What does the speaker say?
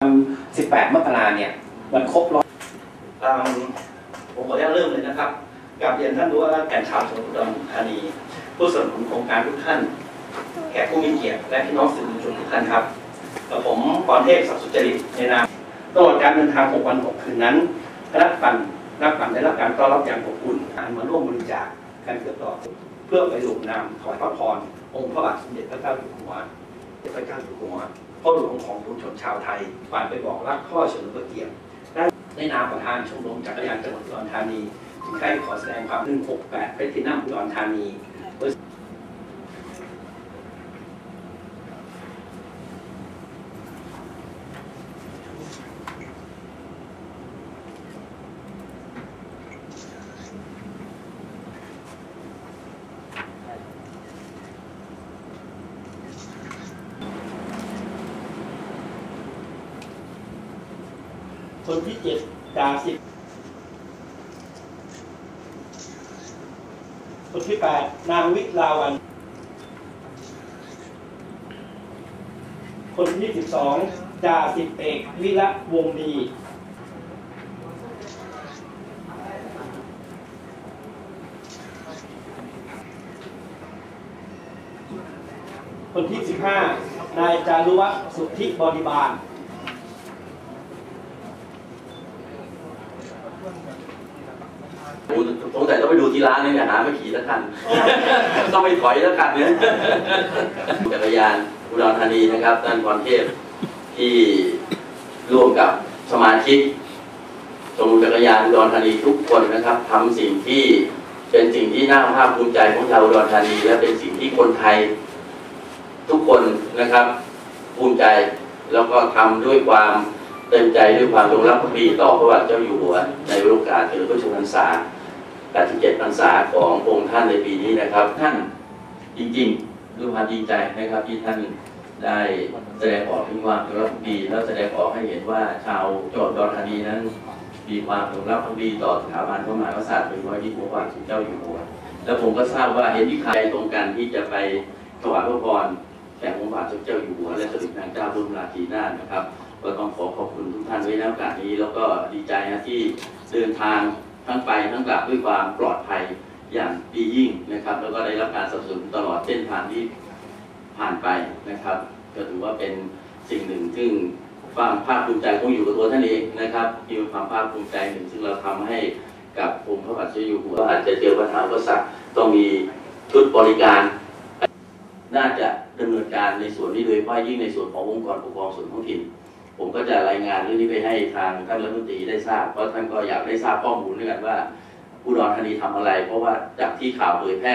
18 มกราเนี่ยมันครบรอบตามผมขออนุญาตเริ่มเลยนะครับกับเรียนท่านรู้ว่าแก่นชาวจังหวัดอุดรธานีผู้สนับสนุนโครงการทุกท่านแขกผู้มีเกียรติและพี่น้องสื่อมวลชนทุกท่านครับกับผมพรเทพศักสุจริตในนามตลอดการเดินทาง 6 วัน 6 คืนนั้นรับปันรับปันได้รับการต้อนรับอย่างอบอุ่นการมาร่วมบริจาคกันเกือบต่อเพื่อไปลงนามถวายพระพรองค์พระบาทสมเด็จพระเจ้าอยู่หัวเด็จพระเจ้าอยู่หัว พ่อหลวงของปวงชนชาวไทยฝ่านไปบอกรักพ่อเฉลิมพระเกียรติในนามประธานชมรมจักรยานจังหวัดอุดรธานีจึงได้ขอแสดงความ168ไปที่นั่งอุดรธานี คนที่เจ็ดจ่าสิบคนที่แปดนางวิลาวัน คนที่สิบสองจ่าสิบเอกวิระวงดี คนที่สิบห้านายจารุวัฒน์สุทธิบริบาล โอ้ สงสัยต้องไปดูที่ร้านเนี่ยหาไม่ขี่สักคัน ต้องไปถอยสักคันเนี่ยจักรยานอุดรธานีนะครับท่านพรเทพที่ร่วมกับสมาชิกชมรมจักรยานอุดรธานีทุกคนนะครับทำสิ่งที่เป็นสิ่งที่น่าภาคภูมิใจของชาวอุดรธานี และเป็นสิ่งที่คนไทยทุกคนนะครับ ภูมิใจแล้วก็ทำด้วยความ เต็มใจด้วยความจงรักภักดีต่อพระบาทเจ้าอยู่หัวในโอกาสเฉลิมพระชนมพรรษา 87 พรรษาขององค์ท่านในปีนี้นะครับ ท่านจริงๆด้วยความดีใจนะครับที่ท่านได้แสดงออกถึงความจงรักภักดีแล้วแสดงออกให้เห็นว่าชาวจังหวัดอุดรธานีนั้น มีความจงรักภักดีต่อสถาบันพระมหากษัตริย์โดยเฉพาะยิ่พระบาทสมเด็จเจ้าอยู่หัว แล้วผมก็ทราบว่าเห็นที่ใครตรงกันที่จะไปถวายพระพรแด่องค์พระบาทเจ้าอยู่หัวและสมเด็จนางเจ้าบรมราชินีนาถนะครับ ก็ต้องขอขอบคุณทุกท่านไว้ในโอกาสนี้ แล้วก็ดีใจนะที่เดินทางทั้งไปทั้งกลับด้วยความปลอดภัยอย่างดียิ่งนะครับ แล้วก็ได้รับการสนับสนุนตลอดเส้นทางที่ผ่านไปนะครับ ก็ถือว่าเป็นสิ่งหนึ่งซึ่งความภาคภูมิใจคงอยู่กับตัวท่านเองนะครับมีความภาคภูมิใจหนึ่งซึ่งเราทำให้กับองค์พระบาทสมเด็จอยู่หัวอาจจะเจอปัญหาอุปสรรคต้องมีชุดบริการ น่าจะดำเนินการในส่วนนี้โดยเฉพาะยิ่งในส่วนขององค์กรปกครองส่วนท้องถิ่น ผมก็จะรายงานเรื่องนี้ไปให้ทางท่านรัฐมนตรีได้ทราบ เพราะท่านก็อยากได้ทราบข้อมูลด้วยกันว่าอุดรธานีทำอะไร เพราะว่าจากที่ข่าวเผยแพร่